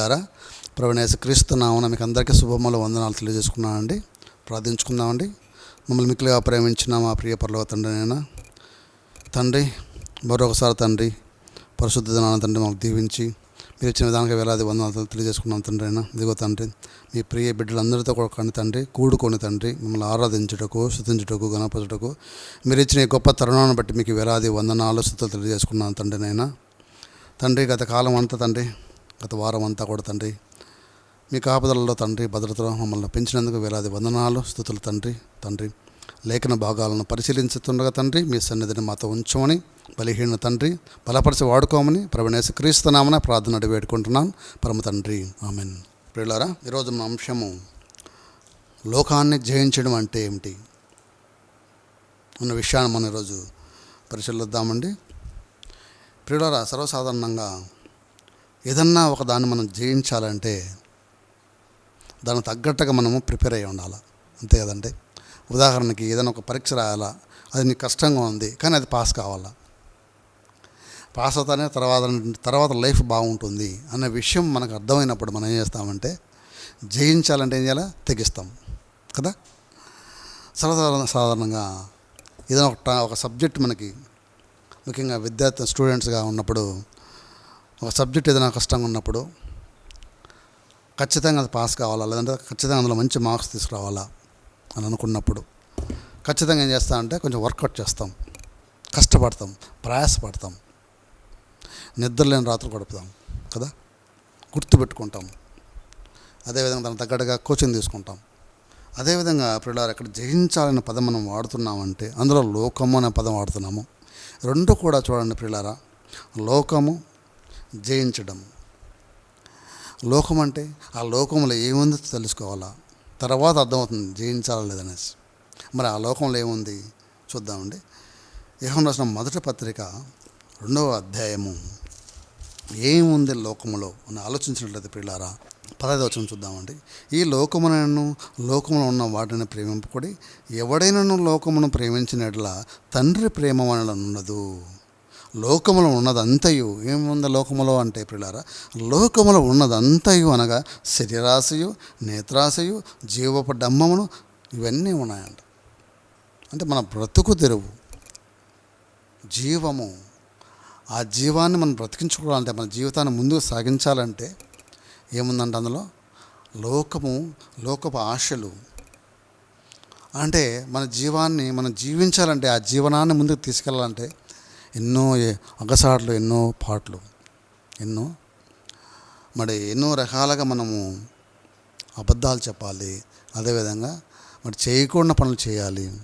ప్రియులారా ప్రవణేశ క్రీస్తు నామన మీకు అందరికీ శుభములు వందనాలు తెలియజేసుకున్నానండి. ప్రార్థించుకుందామండి. మమ్మల్ని మిక్కులుగా ప్రేమించిన మా ప్రియ పర్లవ తండ్రి నేను తండ్రి మరొకసారి తండ్రి పరిశుద్ధ దినాన తండ్రి మాకు దీవించి మీరు ఇచ్చిన విధానంగా వేలాది వందనాలు తెలియజేసుకున్నాం తండ్రి అయినా ఇదిగో తండ్రి మీ ప్రియ బిడ్డలందరితో కూడా తండ్రి కూడుకొని తండ్రి మిమ్మల్ని ఆరాధించుటకు స్థుతించుటకు గణపరచుటకు మీరు ఇచ్చిన గొప్ప తరుణాన్ని బట్టి మీకు వేలాది వందనాలు స్థుతులు తెలియజేసుకున్నాను తండ్రి నైనా తండ్రి గత కాలం అంతా తండ్రి గత వారం అంతా కూడా తండ్రి మీ కాపుదలలో తండ్రి భద్రతలో మమ్మల్ని పెంచినందుకు వేలాది వందనాలు స్థుతులు తండ్రి తండ్రి. లేఖన భాగాలను పరిశీలించుతుండగా తండ్రి మీ సన్నిధిని మాతో ఉంచమని బలహీన తండ్రి బలపరిచి వాడుకోమని ప్రవణేశ క్రీస్తునామన ప్రార్థన వేడుకుంటున్నాను పరమ తండ్రి ఆమెన్. ప్రియులారా ఈరోజు మన అంశము లోకాన్ని జయించడం అంటే ఏమిటి? అన్న విషయాన్ని మనం ఈరోజు పరిశీలిద్దామండి. ప్రియులారా సర్వసాధారణంగా ఏదన్నా ఒక దాన్ని మనం జయించాలంటే దానికి తగ్గట్టుగా మనము ప్రిపేర్ అయ్యి ఉండాలి. అంతే కదండి? ఉదాహరణకి ఏదైనా ఒక పరీక్ష రాయాలా అది నీకు కష్టంగా ఉంది కానీ అది పాస్ కావాలా? పాస్ అవుతానే తర్వాత తర్వాత లైఫ్ బాగుంటుంది అనే విషయం మనకు అర్థమైనప్పుడు మనం ఏం చేస్తామంటే జయించాలంటే ఏం చేయాలి? తెగిస్తాం. కదా? సర్వసాధారణ సాధారణంగా ఏదైనా ఒక ట- ఒక సబ్జెక్ట్ మనకి ముఖ్యంగా విద్యార్థి స్టూడెంట్స్గా ఉన్నప్పుడు ఒక సబ్జెక్ట్ ఏదైనా కష్టంగా ఉన్నప్పుడు ఖచ్చితంగా అది పాస్ కావాలా? లేదంటే ఖచ్చితంగా అందులో మంచి మార్క్స్ తీసుకురావాలా? అని అనుకున్నప్పుడు ఖచ్చితంగా ఏం చేస్తామంటే కొంచెం వర్కౌట్ చేస్తాం. కష్టపడతాం. ప్రయాసపడతాం. నిద్రలేని రాత్రులు గడుపుతాం. కదా? గుర్తుపెట్టుకుంటాం అదేవిధంగా దానికి తగ్గట్టుగా కోచింగ్ తీసుకుంటాం. అదేవిధంగా పిల్లలు ఎక్కడ జయించాలనే పదం మనం వాడుతున్నామంటే అందులో లోకము అనే పదం వాడుతున్నాము. రెండు కూడా చూడండి పిల్లారా లోకము జయించడం. లోకం అంటే ఆ లోకంలో ఏముందో తెలుసుకోవాలా? తర్వాత అర్థమవుతుంది జయించాలా లేదనేసి. మరి ఆ లోకంలో ఏముంది? చూద్దామండి. యహం రాసిన మొదటి పత్రిక రెండవ అధ్యాయము. ఏముంది లోకములో? అని ఆలోచించినట్లయితే పిల్లారా పదహైదు వచ్చిన చూద్దామండి. ఈ లోకమునను లోకములో ఉన్న వాటిని ప్రేమింపుకొని ఎవడైనను లోకమును ప్రేమించినట్ల తండ్రి ప్రేమ మనలో ఉండదు లోకములో ఉన్నదంతయు. ఏముంది లోకములో అంటే ప్రిలారా లోకములో ఉన్నదంతయు అనగా శరీరాశయు నేత్రాశయు జీవపడమ్మమును ఇవన్నీ ఉన్నాయంట. అంటే మన బ్రతుకు తెరువు. జీవము. ఆ జీవాన్ని మనం బ్రతికించుకోవాలంటే మన జీవితాన్ని ముందుకు సాగించాలంటే ఏముందంటే అందులో? లోకము లోకపు ఆశలు. అంటే మన జీవాన్ని మనం జీవించాలంటే ఆ జీవనాన్ని ముందుకు తీసుకెళ్ళాలంటే ఎన్నో అగసాట్లు ఎన్నో పాటలు ఎన్నో. మరి ఎన్నో రకాలుగా మనము అబద్ధాలు చెప్పాలి అదేవిధంగా మరి చేయకుండా పనులు చేయాలి.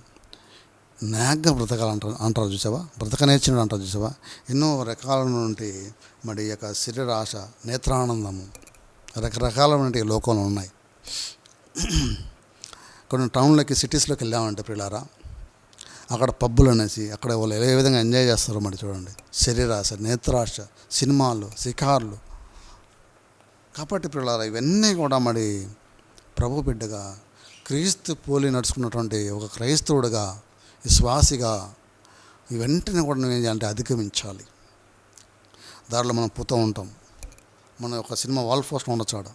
నాగ్గా బ్రతకాలంటారు అంటారు చూసావా? బ్రతక నేర్చినాడు అంటారు చూసావా? ఎన్నో రకాల నుండి మరి ఈ యొక్క శరీర ఆశ నేత్రానందము నుండి లోకంలో ఉన్నాయి. కొన్ని టౌన్లోకి సిటీస్లోకి వెళ్ళామంటే పిల్లారా అక్కడ పబ్బులు అనేసి అక్కడ వాళ్ళు ఏ విధంగా ఎంజాయ్ చేస్తారో మరి చూడండి. శరీరాశ నేత్రాశ సినిమాలు షికార్లు కాబట్టి పిల్లారా ఇవన్నీ కూడా మరి ప్రభు బిడ్డగా క్రీస్తు పోలి నడుచుకున్నటువంటి ఒక క్రైస్తవుడిగా విశ్వాసిగా వెంటనే కూడా నువ్వు ఏం చేయాలంటే అధిగమించాలి. దారిలో మనం పోతూ ఉంటాం. మన ఒక సినిమా వాల్ పోస్టర్ ఉండొచ్చు ఆడ.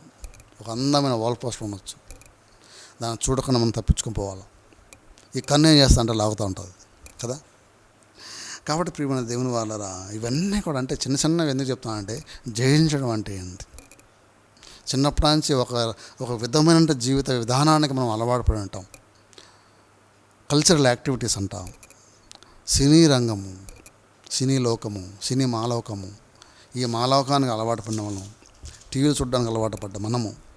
ఒక అందమైన వాల్ పోస్టర్ ఉండొచ్చు. దాన్ని చూడకుండా మనం తప్పించుకుని పోవాలి. ఈ కన్ను ఏం చేస్తా అంటే లాగుతూ ఉంటుంది కదా? కాబట్టి ప్రియమైన దేవుని వాళ్ళరా ఇవన్నీ కూడా అంటే చిన్న చిన్నవి ఎందుకు చెప్తానంటే జయించడం అంటే ఏంటి? చిన్నప్పటి నుంచి ఒక ఒక విధమైన జీవిత విధానానికి మనం అలవాటు పడి ఉంటాం. కల్చరల్ యాక్టివిటీస్ అంటాం. సినీ రంగము సినీ లోకము సినీ మాలోకము ఈ మాలోకానికి అలవాటు పడిన వాళ్ళం. టీవీలు చూడడానికి అలవాటు పడ్డ మనము.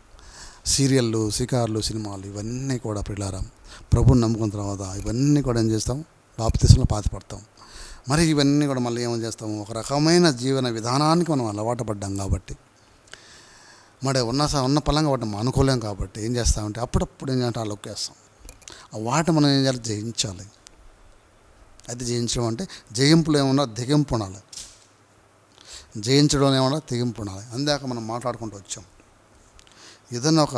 సీరియళ్ళు షికార్లు సినిమాలు ఇవన్నీ కూడా పిల్లారం ప్రభుని నమ్ముకున్న తర్వాత ఇవన్నీ కూడా ఏం చేస్తాం? బాప్తిసంలో పాతిపడతాం మరి ఇవన్నీ కూడా మళ్ళీ ఏమని చేస్తాము ఒక రకమైన జీవన విధానానికి మనం అలవాటు పడ్డాం కాబట్టి. మరి ఉన్న స- ఉన్న పలంగా వాటిని మనం అనుకోలేం కాబట్టి ఏం చేస్తామంటే అప్పుడప్పుడు ఏం చేస్తాం? ఆ లొక్కేస్తాం ఆ వాటి మనం ఏం చేయాలి? జయించాలి. అది జయించడం అంటే జయింపులు ఏమన్నా దిగింపు ఉండాలి. జయించడం ఏమన్నా తెగింపు ఉండాలి. అందాక మనం మాట్లాడుకుంటూ వచ్చాం. ఏదన్నా ఒక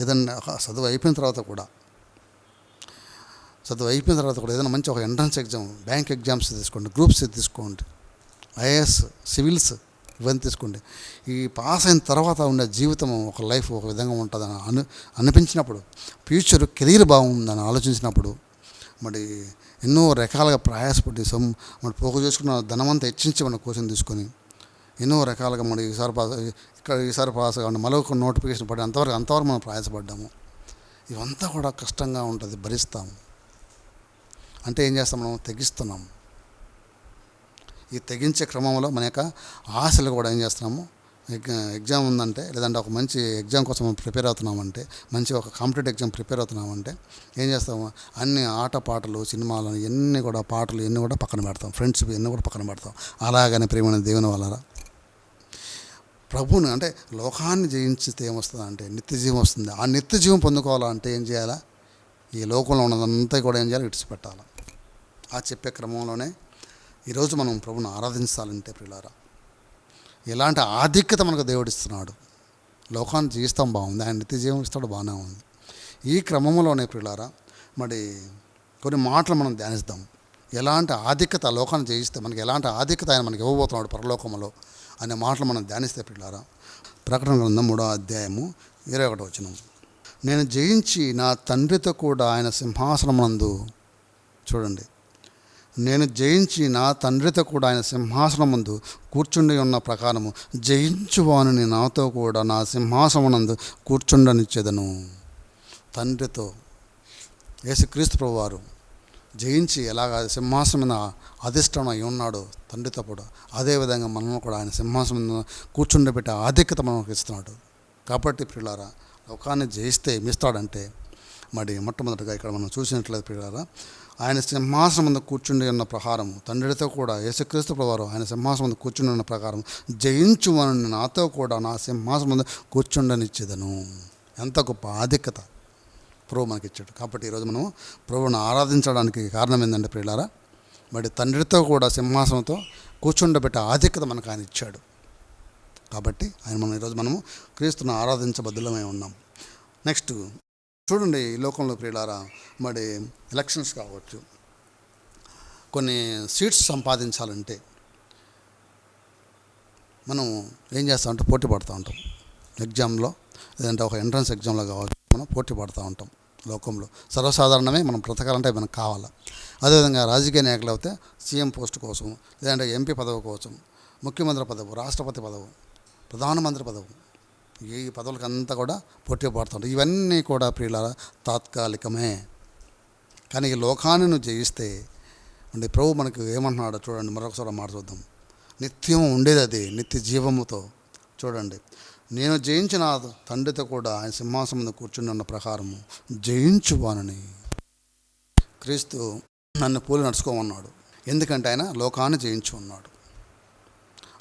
ఏదన్నా ఒక చదువు అయిపోయిన తర్వాత కూడా చదువు అయిపోయిన తర్వాత కూడా ఏదైనా మంచి ఒక ఎంట్రన్స్ ఎగ్జామ్ బ్యాంక్ ఎగ్జామ్స్ తీసుకోండి గ్రూప్స్ తీసుకోండి ఐఏఎస్ సివిల్స్ ఇవన్నీ తీసుకోండి. ఈ పాస్ అయిన తర్వాత ఉండే జీవితం ఒక లైఫ్ ఒక విధంగా ఉంటుందని అను అనిపించినప్పుడు ఫ్యూచర్ కెరీర్ బాగుందని ఆలోచించినప్పుడు మరి ఎన్నో రకాలుగా ప్రయాసపడి సొమ్ మరి పోగు చేసుకున్న ధనమంతా హెచ్చించి మన కోసం తీసుకొని ఎన్నో రకాలుగా మనం ఈసారి పాస్ ఇక్కడ ఈసారి పాస్ కావాలి మళ్ళీ నోటిఫికేషన్ పడి అంతవరకు అంతవరకు మనం ప్రయాసపడ్డాము. ఇవంతా కూడా కష్టంగా ఉంటుంది భరిస్తాము. అంటే ఏం చేస్తాం మనం? తెగిస్తున్నాం ఈ తెగించే క్రమంలో మన యొక్క ఆశలు కూడా ఏం చేస్తున్నాము? ఎగ్జామ్ ఉందంటే లేదంటే ఒక మంచి ఎగ్జామ్ కోసం మనం ప్రిపేర్ అవుతున్నామంటే మంచి ఒక కాంపిటేటివ్ ఎగ్జామ్ ప్రిపేర్ అవుతున్నామంటే ఏం చేస్తాము? అన్ని ఆట పాటలు సినిమాలు ఎన్ని కూడా పాటలు ఎన్ని కూడా పక్కన పెడతాం. ఫ్రెండ్స్ ఎన్ని కూడా పక్కన పెడతాం. అలాగనే ప్రేమైన దేవుని వల్ల ప్రభుని అంటే లోకాన్ని జయించితే ఏమొస్తుంది అంటే నిత్య జీవం వస్తుంది. ఆ నిత్య జీవం పొందుకోవాలంటే ఏం చేయాలా? ఈ లోకంలో ఉన్నదంతా కూడా ఏం చేయాలి? విడిచిపెట్టాలి. ఆ చెప్పే క్రమంలోనే ఈరోజు మనం ప్రభుని ఆరాధించాలంటే ప్రియులారా ఎలాంటి ఆధిక్యత మనకు దేవుడు ఇస్తున్నాడు? లోకాన్ని జీవిస్తాం బాగుంది ఆయన నిత్య జీవం ఇస్తాడు బాగానే ఉంది. ఈ క్రమంలోనే ప్రియులారా మరి కొన్ని మాటలు మనం ధ్యానిస్తాం. ఎలాంటి ఆధిక్యత లోకాన్ని జయిస్తే మనకి ఎలాంటి ఆధిక్యత ఆయన మనకి ఇవ్వబోతున్నాడు పరలోకంలో? అనే మాటలు మనం ధ్యానిస్తే పిల్లారా ప్రకటన గ్రంథం మూడో అధ్యాయము ఇరవై ఒకటి వచ్చిన నేను జయించి నా తండ్రితో కూడా ఆయన సింహాసనమునందు చూడండి. నేను జయించి నా తండ్రితో కూడా ఆయన సింహాసనం ముందు కూర్చుండి ఉన్న ప్రకారము జయించువాని నాతో కూడా నా సింహాసనమునందు కూర్చుండనిచ్చేదను. తండ్రితో యేసుక్రీస్తు ప్రభువారు జయించి ఎలాగ సింహాసనం మీద అధిష్టానం అయి ఉన్నాడు తండ్రితో పాటు అదేవిధంగా మనల్ని కూడా ఆయన సింహాసనం మీద కూర్చుండబెట్టే ఆధిక్యత మనకు ఇస్తున్నాడు. కాబట్టి ప్రియులారా లోకాన్ని జయిస్తే ఏమిస్తాడంటే మరి మొట్టమొదటిగా ఇక్కడ మనం చూసినట్లయితే ప్రియులారా ఆయన సింహాసనం మీద కూర్చుండి ఉన్న ప్రకారం తండ్రితో కూడా యేసుక్రీస్తు ప్రభువారు ఆయన సింహాసనం మీద కూర్చుని ఉన్న ప్రకారం జయించువని నాతో కూడా నా సింహాసనం మీద కూర్చుండనిచ్చేదను. ఎంత గొప్ప ఆధిక్యత. ప్రభు మనకి ఇచ్చాడు కాబట్టి ఈరోజు మనం ప్రభువును ఆరాధించడానికి కారణం ఏంటంటే ప్రియులారా మరి తండ్రితో కూడా సింహాసనంతో కూర్చుండబెట్టే ఆధిక్యత మనకు ఆయన ఇచ్చాడు. కాబట్టి ఆయన మనం ఈరోజు మనము క్రీస్తును ఆరాధించబద్దులమై ఉన్నాం. నెక్స్ట్ చూడండి ఈ లోకంలో ప్రియులారా మరి ఎలక్షన్స్ కావచ్చు కొన్ని సీట్స్ సంపాదించాలంటే మనం ఏం చేస్తామంటే పోటీ పడుతూ ఉంటాం. ఎగ్జామ్లో లేదంటే ఒక ఎంట్రన్స్ ఎగ్జామ్లో కావచ్చు మనం పోటీ పడుతూ ఉంటాం. లోకంలో. సర్వసాధారణమే మనం బ్రతకాలంటే మనకు కావాలి? అదేవిధంగా రాజకీయ నాయకులు అయితే సీఎం పోస్ట్ కోసం లేదంటే ఎంపీ పదవి కోసం ముఖ్యమంత్రి పదవి రాష్ట్రపతి పదవి ప్రధానమంత్రి పదవి ఈ పదవులకంతా కూడా పోటీ పడుతుంటారు ఇవన్నీ కూడా ప్రియుల తాత్కాలికమే. కానీ ఈ లోకాన్ని నువ్వు జయిస్తే అంటే ప్రభు మనకు ఏమంటున్నాడో చూడండి మరొకసారి మాట చూద్దాం. నిత్యం ఉండేది అది నిత్య జీవముతో. చూడండి. నేను జయించిన తండ్రితో కూడా ఆయన సింహాసనం మీద కూర్చుని ఉన్న ప్రకారము జయించువానని క్రీస్తు నన్ను పోలి నడుచుకోమన్నాడు. ఎందుకంటే ఆయన లోకాన్ని జయించి ఉన్నాడు.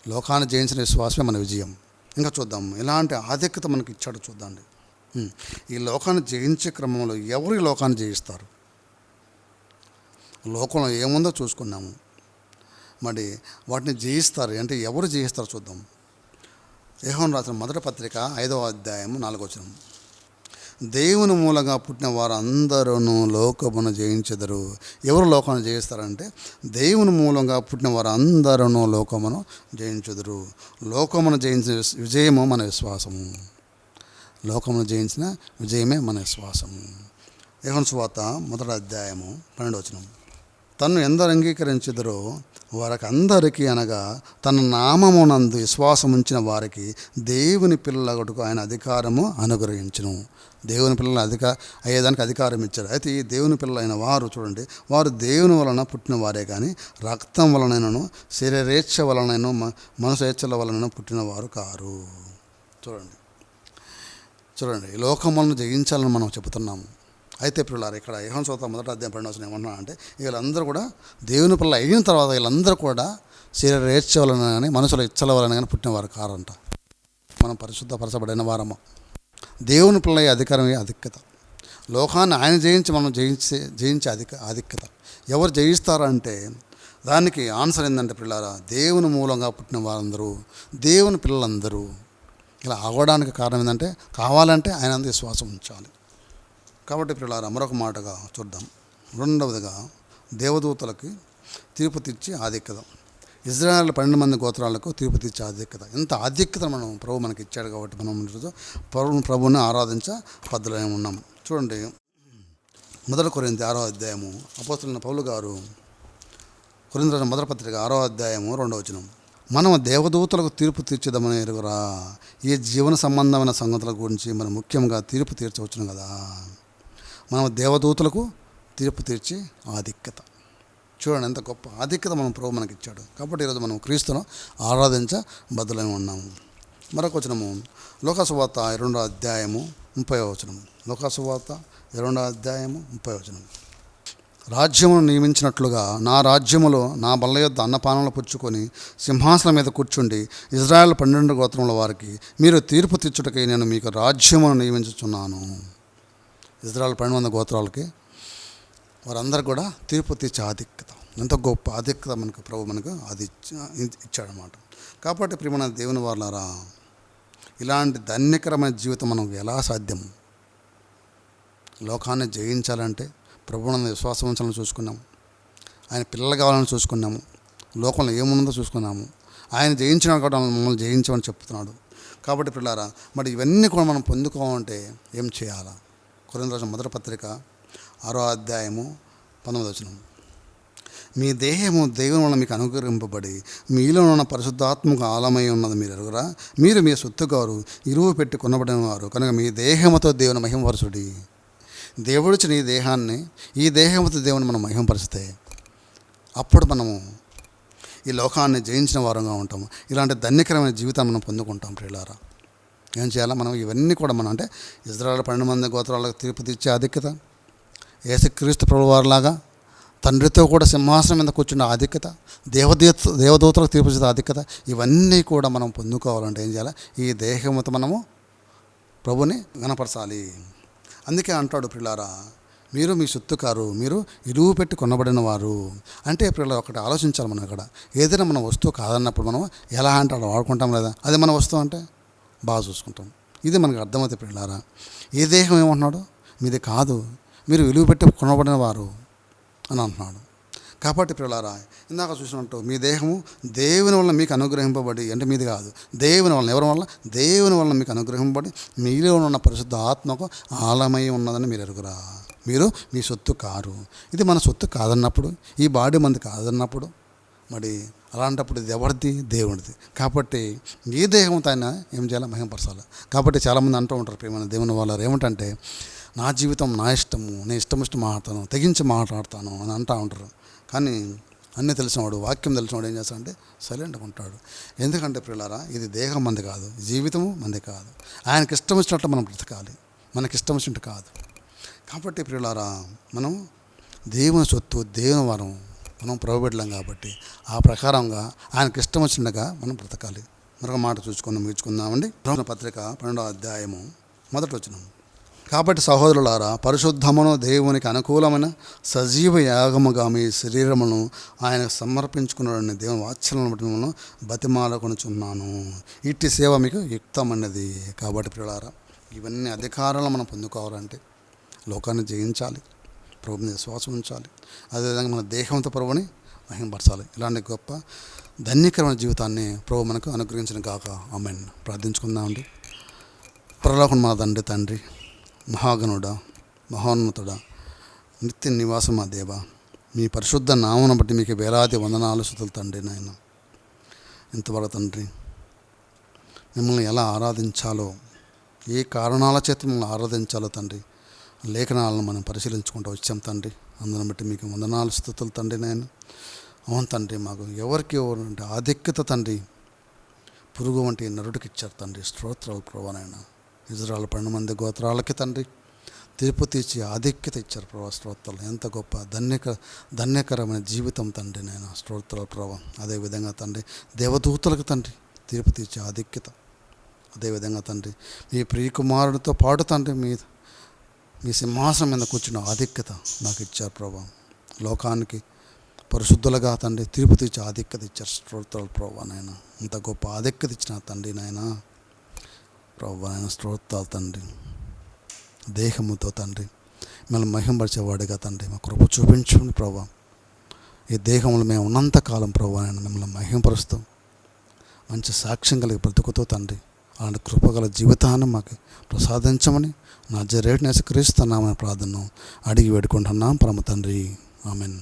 లోకాన్ని జయించిన విశ్వాసమే మన విజయం. ఇంకా చూద్దాం ఇలాంటి ఆధిక్యత మనకి ఇచ్చాడు చూద్దండి. ఈ లోకాన్ని జయించే క్రమంలో ఎవరు ఈ లోకాన్ని జయిస్తారు? లోకంలో ఏముందో చూసుకున్నాము. మరి వాటిని జయిస్తారు అంటే ఎవరు జయిస్తారు చూద్దాం. యహోన్ రాసిన మొదటి పత్రిక ఐదవ అధ్యాయము నాలుగవచనం దేవుని మూలంగా పుట్టిన వారందరూ లోకమును జయించెదరు. ఎవరు లోకమును జయిస్తారంటే దేవుని మూలంగా పుట్టిన వారందరూ లోకమును జయించెదరు. లోకమును జయించిన విజయము మన విశ్వాసము. లోకమును జయించిన విజయమే మన విశ్వాసము. యోహన్ సువార్త మొదటి అధ్యాయము పన్నెండు వచనం. తను ఎందరు అంగీకరించెదరో వారికి అందరికీ అనగా తన నామమునందు విశ్వాసం ఉంచిన వారికి దేవుని పిల్లగటుకు ఆయన అధికారము అనుగ్రహించను. దేవుని పిల్లల అధిక అయ్యేదానికి అధికారం ఇచ్చారు. అయితే ఈ దేవుని పిల్లలైన వారు చూడండి వారు దేవుని వలన పుట్టిన వారే కానీ రక్తం వలనైనను శరీరేచ్ఛ వలనైనా మనసేచ్ఛల వలనైనా పుట్టినవారు కారు. చూడండి. చూడండి ఈ లోకములను జయించాలని మనం చెబుతున్నాము. అయితే పిల్లలు ఇక్కడ యోహన్ సోత మొదట అధ్యాయం పన్నెండు వచ్చిన ఏమన్నా అంటే వీళ్ళందరూ కూడా దేవుని పిల్ల అయిన తర్వాత వీళ్ళందరూ కూడా శరీర రేర్చవలన వలన కానీ మనుషుల ఇచ్చల వలన కానీ పుట్టినవారు కారంట. మనం పరిశుద్ధపరచబడిన వారము. దేవుని పిల్ల అధికారమే ఆధిక్యత. లోకాన్ని ఆయన జయించి మనం జయించే జయించే అధిక ఆధిక్యత. ఎవరు జయిస్తారంటే దానికి ఆన్సర్ ఏంటంటే పిల్లారా దేవుని మూలంగా పుట్టిన వారందరూ దేవుని పిల్లలందరూ ఇలా అవ్వడానికి కారణం ఏంటంటే కావాలంటే ఆయన విశ్వాసం ఉంచాలి. కాబట్టి పిల్లలారా మరొక మాటగా చూద్దాం. రెండవదిగా దేవదూతలకి తీర్పు తెచ్చి ఆధిక్యత. ఇజ్రాయల్ పన్నెండు మంది గోత్రాలకు తీర్పు తీర్చే ఆధిక్యత. ఇంత ఆధిక్యత మనం ప్రభు మనకి ఇచ్చాడు కాబట్టి మనం ఈరోజు ప్రభు ప్రభుని ఆరాధించ పద్ధతిలో ఉన్నాం. చూడండి. మొదటి కొరింది ఆరో అధ్యాయము. అపోస్తులైన పౌలు గారు కొరింద్ర మొదటి పత్రిక ఆరో అధ్యాయము రెండవ వచనం. మనం దేవదూతలకు తీర్పు తీర్చేదమని ఎరుగురా. ఈ జీవన సంబంధమైన సంగతుల గురించి మనం ముఖ్యంగా తీర్పు తీర్చవచ్చును కదా. మనం దేవదూతలకు తీర్పు తీర్చి ఆధిక్యత. చూడండి ఎంత గొప్ప ఆధిక్యత మనం ప్రభు మనకి ఇచ్చాడు కాబట్టి ఈరోజు మనం క్రీస్తును ఆరాధించ బదులై ఉన్నాము. మరొక వచనము లోకసువార్త రెండో అధ్యాయము ముప్పై వచనము. లోకసువార్త రెండో అధ్యాయము ముప్పై వచనము. రాజ్యమును నియమించినట్లుగా నా రాజ్యములో నా బల్ల యొద్ద అన్నపానములు పుచ్చుకొని సింహాసనం మీద కూర్చుండి ఇజ్రాయెల్ పన్నెండు గోత్రముల వారికి మీరు తీర్పు తీర్చుటకై నేను మీకు రాజ్యమును నియమించుచున్నాను. ఇజ్రాయల్ పన్నెండు వందల గోత్రాలకి వారందరూ కూడా తీర్పు తీర్చే ఆధిక్యత. ఎంత గొప్ప ఆధిక్యత మనకు ప్రభు మనకు అది ఇచ్చాడనమాట కాబట్టి ప్రియమైన దేవుని వాళ్ళారా ఇలాంటి ధన్యకరమైన జీవితం మనకు ఎలా సాధ్యం? లోకాన్ని జయించాలంటే ప్రభువుని విశ్వాసం ఉంచాలని చూసుకున్నాము. ఆయన పిల్లలు కావాలని చూసుకున్నాము. లోకంలో ఏముందో చూసుకున్నాము. ఆయన జయించినాడు కాబట్టి మమ్మల్ని జయించమని చెప్తున్నాడు. కాబట్టి పిల్లారా మరి ఇవన్నీ కూడా మనం పొందుకోవాలంటే ఏం చేయాలా? కొరింద రాజు మొదటి పత్రిక ఆరో అధ్యాయము పంతొమ్మిది వచనం. మీ దేహము దేవుని వలన మీకు అనుగ్రహింపబడి మీలో ఉన్న పరిశుద్ధాత్మక ఆలమై ఉన్నది మీరు ఎరుగురా? మీరు మీ సొత్తుగారు ఇరువు పెట్టి కొనబడిన వారు కనుక మీ దేహముతో దేవుని మహిమపరచుడి దేవుడిచ్చిన ఈ దేహాన్ని ఈ దేహముతో దేవుని మనం మహిమపరిస్తే అప్పుడు మనము ఈ లోకాన్ని జయించిన వారంగా ఉంటాము. ఇలాంటి ధన్యకరమైన జీవితాన్ని మనం పొందుకుంటాం ప్రియులారా. ఏం చేయాలా మనం? ఇవన్నీ కూడా మనం అంటే ఇజ్రాయల్ పన్నెండు మంది గోత్రాలకు తీర్పు తీర్చే ఆధిక్యత ఏసుక్రీస్తు ప్రభువారిలాగా తండ్రితో కూడా సింహాసనం మీద కూర్చున్న ఆధిక్యత దేవదూత దేవదూతలకు తీర్పు చేసే ఆధిక్యత ఇవన్నీ కూడా మనం పొందుకోవాలంటే ఏం చేయాలి? ఈ దేహముతో మనము ప్రభుని గణపరచాలి. అందుకే అంటాడు పిల్లారా మీరు మీ సొత్తుకారు మీరు ఇరువు పెట్టి కొనబడిన వారు. అంటే పిల్లలు ఒకటి ఆలోచించాలి మనం ఇక్కడ. ఏదైనా మన వస్తువు కాదన్నప్పుడు మనం ఎలా అంటే వాడుకుంటాం లేదా? అది మన వస్తువు అంటే? బాగా చూసుకుంటాం. ఇది మనకు అర్థమవుతుంది ప్రియులారా ఏ దేహం ఏమంటున్నాడు? మీది కాదు. మీరు విలువ పెట్టి కొనబడిన వారు అని అంటున్నాడు. కాబట్టి పిల్లారా ఇందాక చూసినట్టు మీ దేహము దేవుని వల్ల మీకు అనుగ్రహింపబడి అంటే మీది కాదు దేవుని వలన ఎవరి వల్ల దేవుని వలన మీకు అనుగ్రహింపబడి మీలో ఉన్న పరిశుద్ధ ఆత్మకు ఆలమై ఉన్నదని మీరు ఎరుగురా. మీరు మీ సొత్తు కారు. ఇది మన సొత్తు కాదన్నప్పుడు ఈ బాడీ మంది కాదన్నప్పుడు మరి అలాంటప్పుడు ఇది ఎవరిది? దేవుడిది కాబట్టి ఏ దేహంతో అయినా ఏం చేయాలి? మహిమపరచాలి కాబట్టి చాలామంది అంటూ ఉంటారు ప్రేమ దేవుని వాళ్ళు ఏమిటంటే నా జీవితం నా ఇష్టము నేను ఇష్టం ఇష్టం మాట్లాడతాను తెగించి మాట్లాడతాను అని అంటూ ఉంటారు. కానీ అన్నీ తెలిసినవాడు వాక్యం తెలిసినవాడు ఏం చేస్తాడంటే సైలెంట్గా ఉంటాడు. ఎందుకంటే పిల్లరా ఇది దేహం మంది కాదు జీవితము మంది కాదు. ఆయనకి ఇష్టం వచ్చినట్లు మనం బ్రతకాలి. మనకి ఇష్టం వచ్చినట్టు కాదు. కాబట్టి ప్రియులారా మనం దేవుని సొత్తు దేవుని వరం మనం ప్రభుబిడ్డలం కాబట్టి ఆ ప్రకారంగా ఆయనకి ఇష్టం వచ్చిండగా మనం బ్రతకాలి. మరొక మాట చూసుకొని ముగించుకుందామండి. రోమన పత్రిక పన్నెండో అధ్యాయము మొదటి వచనం. కాబట్టి సహోదరులారా పరిశుద్ధమును దేవునికి అనుకూలమైన సజీవ యాగముగా మీ శరీరమును ఆయన సమర్పించుకున్నాడని దేవుని వాత్సలను బట్టి మిమ్మల్ని బతిమాలకొనుచున్నాను. ఇట్టి సేవ మీకు యుక్తమైనది. కాబట్టి ప్రియులారా ఇవన్నీ అధికారాలు మనం పొందుకోవాలంటే లోకాన్ని జయించాలి. ప్రభు మీద శ్వాసం ఉంచాలి. అదేవిధంగా మన దేహంతో ప్రభుని మహింపరచాలి. ఇలాంటి గొప్ప ధన్యకరమైన జీవితాన్ని ప్రభు మనకు అనుగ్రహించిన కాక ఆమెన్. ప్రార్థించుకుందామండి. పరలోకం మా తండ్రి తండ్రి మహాగణుడ మహోన్నతుడ నిత్య నివాసం మా దేవ. మీ పరిశుద్ధ నామను బట్టి మీకు వేలాది వందనాలు శుతులు తండ్రి నాయన. ఇంతవరకు తండ్రి మిమ్మల్ని ఎలా ఆరాధించాలో ఏ కారణాల చేత మిమ్మల్ని ఆరాధించాలో తండ్రి లేఖనాలను మనం పరిశీలించుకుంటూ వచ్చాం తండ్రి. అందరం బట్టి మీకు వందనాలు స్థుతులు తండ్రి నేను అవును తండ్రి మాకు ఎవరికి ఎవరు అంటే ఆధిక్యత తండ్రి. పురుగు వంటి నరుడికి ఇచ్చారు తండ్రి. స్తోత్రాలు ప్రభానైనా ఇజ్రాయల్ పన్నెండు మంది గోత్రాలకి తండ్రి. తీర్పు తీర్చి ఆధిక్యత ఇచ్చారు ప్రభా స్తోత్రాలు. ఎంత గొప్ప ధన్యక ధన్యకరమైన జీవితం తండ్రి నేను స్తోత్రాలు ప్రభా. అదేవిధంగా తండ్రి దేవదూతలకు తండ్రి తీర్పు తీర్చి ఆధిక్యత. అదేవిధంగా తండ్రి మీ ప్రియకుమారుడితో పాటు తండ్రి మీ మీ సింహాసనం మీద కూర్చున్న ఆధిక్యత నాకు ఇచ్చారు ప్రభా. లోకానికి పరిశుద్ధులుగా తండ్రి తీర్పు తీర్చి ఆధిక్యత ఇచ్చారు స్తోత్రాలు ప్రభా నాయన. ఇంత గొప్ప ఆధిక్యత ఇచ్చిన తండ్రి నాయన. ప్రభా నాయన స్తోత్రాలు తండ్రి. దేహముతో తండ్రి మిమ్మల్ని మహింపరిచేవాడిగా తండ్రి. మా కృప చూపించండి ప్రభా. ఈ దేహంలో మేము ఉన్నంతకాలం ప్రభా ప్రభు మిమ్మల్ని మహింపరుస్తూ మంచి సాక్ష్యం కలిగి బ్రతుకుతూ తండ్రి. అలాంటి కృపగల జీవితాన్ని మాకు ప్రసాదించమని నా జరేట్ నేస క్రీస్తున్నామని ప్రార్థన అడిగి వేడుకుంటున్నాం. పరమ తండ్రి. ఆమెన్.